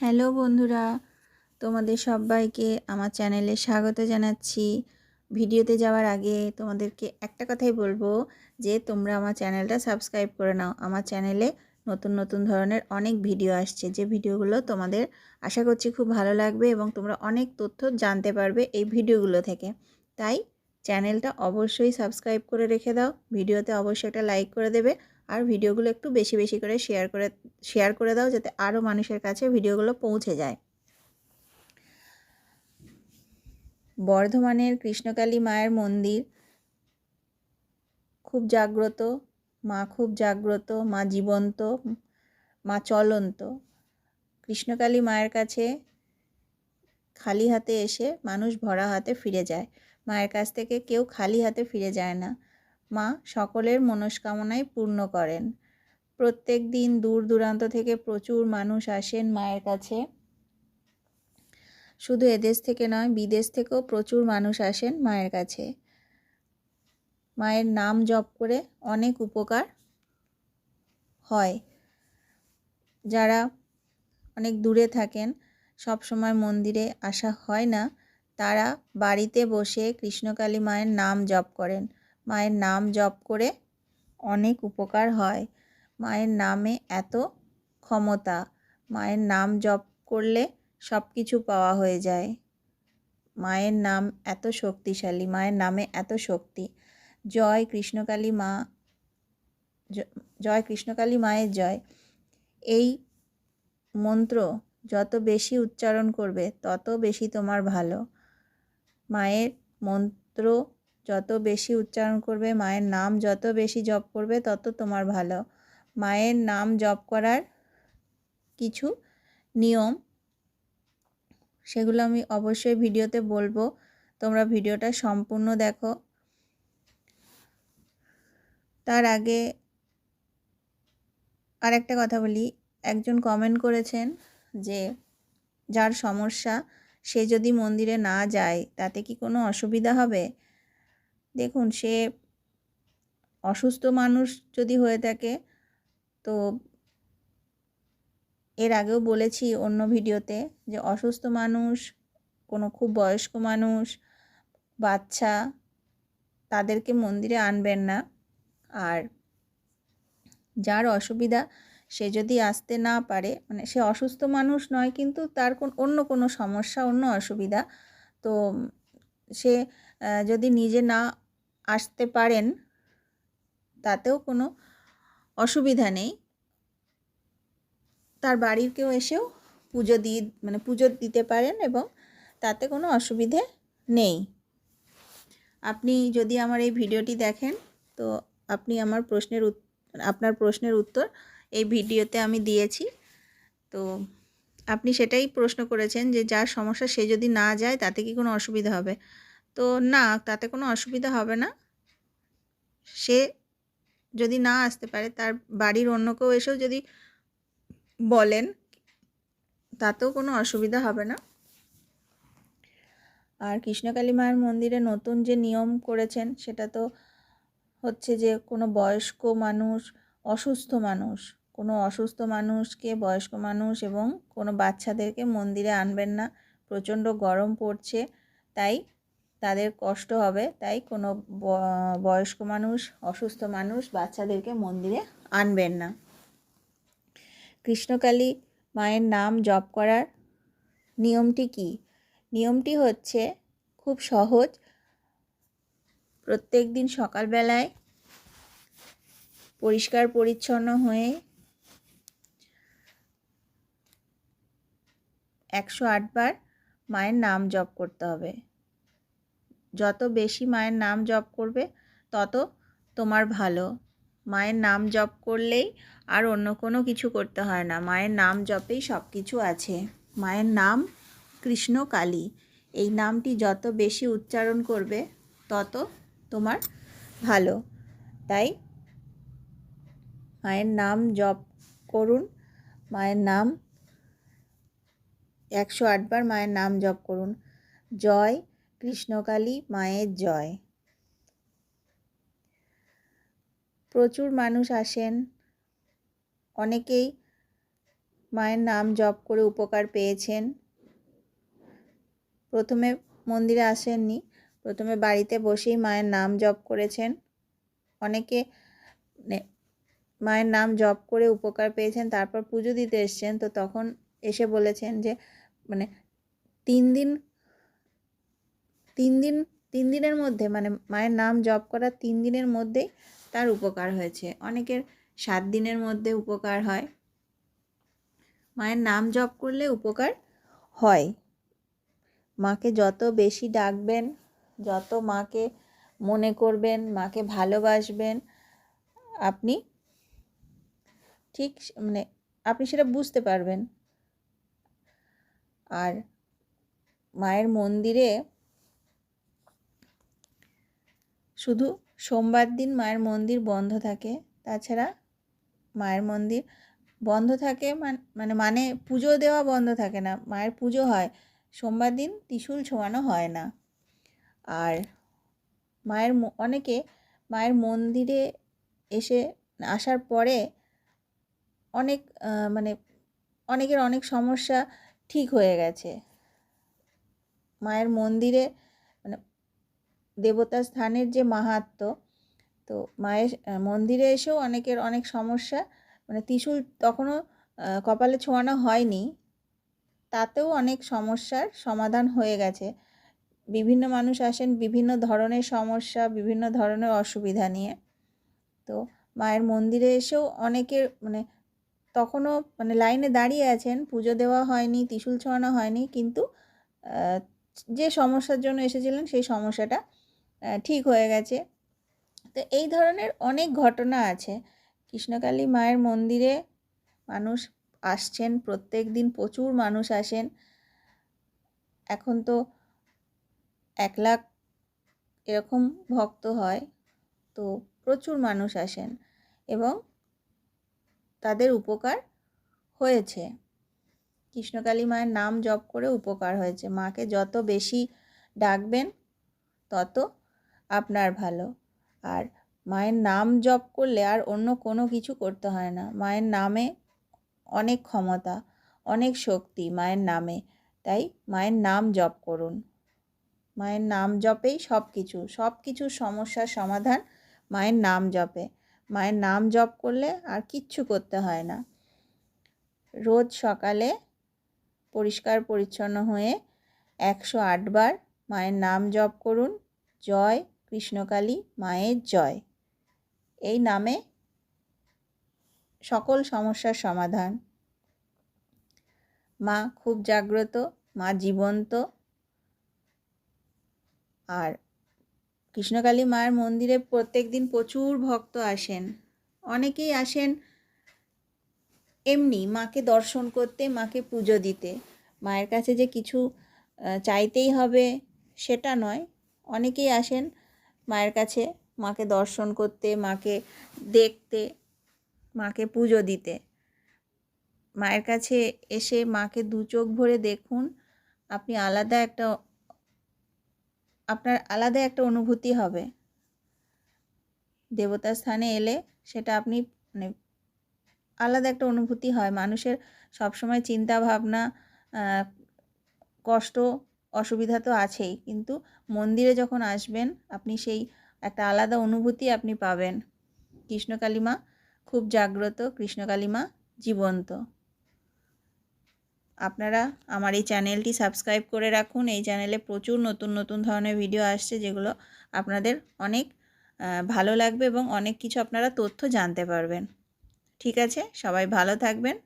Hello বন্ধুরা, তোমাদের সবাইকে আমার চ্যানেলে স্বাগত জানাচ্ছি। ভিডিওতে যাওয়ার আগে তোমাদেরকে একটা কথাই বলব যে, তোমরা আমার চ্যানেলটা সাবস্ক্রাইব করে নাও। আমার চ্যানেলে নতুন নতুন ধরনের অনেক ভিডিও আসছে, যে ভিডিওগুলো তোমাদের আশা করছি খুব ভালো লাগবে এবং তোমরা অনেক তথ্য জানতে পারবে এই ভিডিওগুলো থেকে। তাই চ্যানেলটা অবশ্যই সাবস্ক্রাইব করে রেখে দাও। ভিডিওতে অবশ্যই একটা লাইক করে দেবে। আর ভিডিওগুলো একটু বেশি বেশি করে শেয়ার করে শেয়ার করে দাও যাতে আরও মানুষের কাছে ভিডিওগুলো পৌঁছে যায়। বর্ধমানের কৃষ্ণকালী মায়ের মন্দির। খুব জাগ্রত, মা খুব জাগ্রত, মা জীবন্ত, মা চলন্ত। কৃষ্ণকালী মায়ের কাছে খালি হাতে এসে মানুষ ভরা হাতে ফিরে যায়। মায়ের কাছ থেকে কেউ খালি হাতে ফিরে যায় না। মা সকলের মনস্কামনাই পূর্ণ করেন। প্রত্যেক দিন দূর দূরান্ত থেকে প্রচুর মানুষ আসেন মায়ের কাছে। শুধু এদেশ থেকে নয়, বিদেশ থেকেও প্রচুর মানুষ আসেন মায়ের কাছে। মায়ের নাম জপ করে অনেক উপকার হয়। যারা অনেক দূরে থাকেন, সব সময় মন্দিরে আসা হয় না, তারা বাড়িতে বসে কৃষ্ণকালী মায়ের নাম জপ করেন। মায়ের নাম জপ করে অনেক উপকার হয়। মায়ের নামে এত ক্ষমতা। মায়ের নাম জপ করলে সব কিছু পাওয়া হয়ে যায়। মায়ের নাম এত শক্তিশালী। মায়ের নামে এত শক্তি। জয় কৃষ্ণকালী মা জয় কৃষ্ণকালী মায়ের জয়। এই মন্ত্র যত বেশি উচ্চারণ করবে, তত বেশি তোমার ভালো। মায়ের মন্ত্র যত বেশি উচ্চারণ করবে মায়ের নাম, যত বেশি জপ করবে তত তোমার ভালো। মায়ের নাম জপ করার কিছু নিয়ম, সেগুলো আমি অবশ্যই ভিডিওতে বলব। তোমরা ভিডিওটা সম্পূর্ণ দেখো। তার আগে আর একটা কথা বলি। একজন কমেন্ট করেছেন যে, যার সমস্যা, সে যদি মন্দিরে না যায়, তাতে কি কোনো অসুবিধা হবে? দেখুন, সে অসুস্থ মানুষ যদি হয়ে থাকে, তো এর আগেও বলেছি অন্য ভিডিওতে যে অসুস্থ মানুষ, কোনো খুব বয়স্ক মানুষ, বাচ্চা, তাদেরকে মন্দিরে আনবেন না। আর যার অসুবিধা, সে যদি আসতে না পারে মানে সে অসুস্থ মানুষ নয়, কিন্তু তার কোন, অন্য কোনো সমস্যা, অন্য অসুবিধা, তো সে যদি নিজে না আসতে পারেন, তাতেও কোনো অসুবিধা নেই। তার বাড়ির কেউ এসেও পুজো দিয়ে মানে পুজো দিতে পারেন এবং তাতে কোনো অসুবিধে নেই। আপনি যদি আমার এই ভিডিওটি দেখেন, তো আপনি আমার প্রশ্নের আপনার প্রশ্নের উত্তর এই ভিডিওতে আমি দিয়েছি। তো আপনি সেটাই প্রশ্ন করেছেন যে যার সমস্যা সে যদি না যায়, তাতে কি কোনো অসুবিধা হবে? তো না, তাতে কোনো অসুবিধা হবে না। সে যদি না আসতে পারে, তার বাড়ির অন্য কেউ এসেও যদি বলেন, তাতেও কোনো অসুবিধা হবে না। আর কৃষ্ণকালী মায়ের মন্দিরে নতুন যে নিয়ম করেছেন, সেটা তো হচ্ছে যে কোনো বয়স্ক মানুষ, অসুস্থ মানুষ, কোনো অসুস্থ মানুষকে, বয়স্ক মানুষ এবং কোনো বাচ্চাদেরকে মন্দিরে আনবেন না। প্রচণ্ড গরম পড়ছে, তাই তাদের কষ্ট হবে, তাই কোনো বয়স্ক মানুষ, অসুস্থ মানুষ বাচ্চাদেরকে মন্দিরে আনবেন না। কৃষ্ণকালী মায়ের নাম জপ করার নিয়মটি কি? নিয়মটি হচ্ছে খুব সহজ। প্রত্যেক দিন সকালবেলায় পরিষ্কার পরিচ্ছন্ন হয়ে একশো আটবার মায়ের নাম জপ করতে হবে। যত বেশি মায়ের নাম জপ করবে, তত তোমার ভালো। মায়ের নাম জপ করলেই আর অন্য কোনো কিছু করতে হয় না। মায়ের নাম জপেই সব কিছু আছে। মায়ের নাম কৃষ্ণ কালী। এই নামটি যত বেশি উচ্চারণ করবে, তত তোমার ভালো। তাই মায়ের নাম জপ করুন। মায়ের নাম একশো আটবার মায়ের নাম জপ করুন। জয় কৃষ্ণকালী মায়ের জয়। প্রচুর মানুষ আসেন। অনেকেই মায়ের নাম জপ করে উপকার পেয়েছেন। প্রথমে মন্দিরে আসেননি, প্রথমে বাড়িতে বসেই মায়ের নাম জপ করেছেন। অনেকে মায়ের নাম জপ করে উপকার পেয়েছেন, তারপর পুজো দিতে এসছেন। তো তখন এসে বলেছেন যে মানে তিন দিন তিন দিন, তিন দিনের মধ্যে মানে মায়ের নাম জপ করার তিন দিনের মধ্যেই তার উপকার হয়েছে। অনেকের সাত দিনের মধ্যে উপকার হয়। মায়ের নাম জপ করলে উপকার হয়। মাকে যত বেশি ডাকবেন, যত মাকে মনে করবেন, মাকে ভালোবাসবেন, আপনি ঠিক মানে আপনি সেটা বুঝতে পারবেন। আর মায়ের মন্দিরে শুধু সোমবার দিন মায়ের মন্দির বন্ধ থাকে, তাছাড়া মায়ের মন্দির বন্ধ থাকে মানে মানে পুজো দেওয়া বন্ধ থাকে না, মায়ের পুজো হয়, সোমবার দিন ত্রিশূল ছোঁয়ানো হয় না। আর মায়ের অনেকে মায়ের মন্দিরে এসে আসার পরে অনেক মানে অনেকের অনেক সমস্যা ঠিক হয়ে গেছে। মায়ের মন্দিরে মানে দেবতা স্থানের যে মাহাত্ম, তো মায়ের মন্দিরে এসেও অনেকের অনেক সমস্যা। মানে ত্রিশূল তখনও কপালে ছোঁয়ানো হয়নি। তাতেও অনেক সমস্যার সমাধান হয়ে গেছে। বিভিন্ন মানুষ আসেন বিভিন্ন ধরনের সমস্যা, বিভিন্ন ধরনের অসুবিধা নিয়ে। তো মায়ের মন্দিরে এসেও অনেকের মানে তখনও মানে লাইনে দাঁড়িয়ে আছেন। পুজো দেওয়া হয়নি, ত্রিশূল ছোঁয়ানো হয়নি, কিন্তু যে সমস্যার জন্য এসেছিলেন সেই সমস্যাটা ঠিক হয়ে গেছে। তো এই ধরনের অনেক ঘটনা আছে। কৃষ্ণকালী মায়ের মন্দিরে মানুষ আসছেন, প্রত্যেক দিন প্রচুর মানুষ আসেন। এখন তো এক লাখ এরকম ভক্ত হয়, তো প্রচুর মানুষ আসেন এবং তাদের উপকার হয়েছে। কৃষ্ণকালী মায়ের নাম জপ করে উপকার হয়েছে। মাকে যত বেশি ডাকবেন, তত আপনার ভালো। আর মায়ের নাম জপ করলে আর অন্য কোনো কিছু করতে হয় না। মায়ের নামে অনেক ক্ষমতা, অনেক শক্তি মায়ের নামে। তাই মায়ের নাম জপ করুন। মায়ের নাম জপেই সব কিছু, সব কিছুর সমস্যার সমাধান মায়ের নাম জপে। মায়ের নাম জপ করলে আর কিচ্ছু করতে হয় না। রোজ সকালে পরিষ্কার পরিচ্ছন্ন হয়ে একশো আটবার মায়ের নাম জপ করুন। জয় কৃষ্ণকালী মায়ের জয়। এই নামে সকল সমস্যার সমাধান। মা খুব জাগ্রত, মা জীবন্ত। আর কৃষ্ণকালী মায়ের মন্দিরে প্রত্যেক দিন প্রচুর ভক্ত আসেন। অনেকেই আসেন এমনি মাকে দর্শন করতে, মাকে পুজো দিতে। মায়ের কাছে যে কিছু চাইতেই হবে সেটা নয়। অনেকেই আসেন মায়ের কাছে মাকে দর্শন করতে, মাকে দেখতে, মাকে পুজো দিতে। মায়ের কাছে এসে মাকে দু চোখ ভরে দেখুন, আপনি আলাদা একটা, আপনার আলাদা একটা অনুভূতি হবে। দেবতার স্থানে এলে সেটা আপনি মানে আলাদা একটা অনুভূতি হয়। মানুষের সবসময় চিন্তা ভাবনা কষ্ট অসুবিধা তো আছেই। কিন্তু মন্দিরে যখন আসবেন, আপনি সেই একটা আলাদা অনুভূতি আপনি পাবেন। কৃষ্ণকালী মা খুব জাগ্রত কৃষ্ণকালী মা জীবন্ত। আপনারা আমার এই চ্যানেলটি সাবস্ক্রাইব করে রাখুন। এই চ্যানেলে প্রচুর নতুন নতুন ধরনের ভিডিও আসছে যেগুলো আপনাদের অনেক ভালো লাগবে এবং অনেক কিছু আপনারা তথ্য জানতে পারবেন। ঠিক আছে? সবাই ভালো থাকবেন।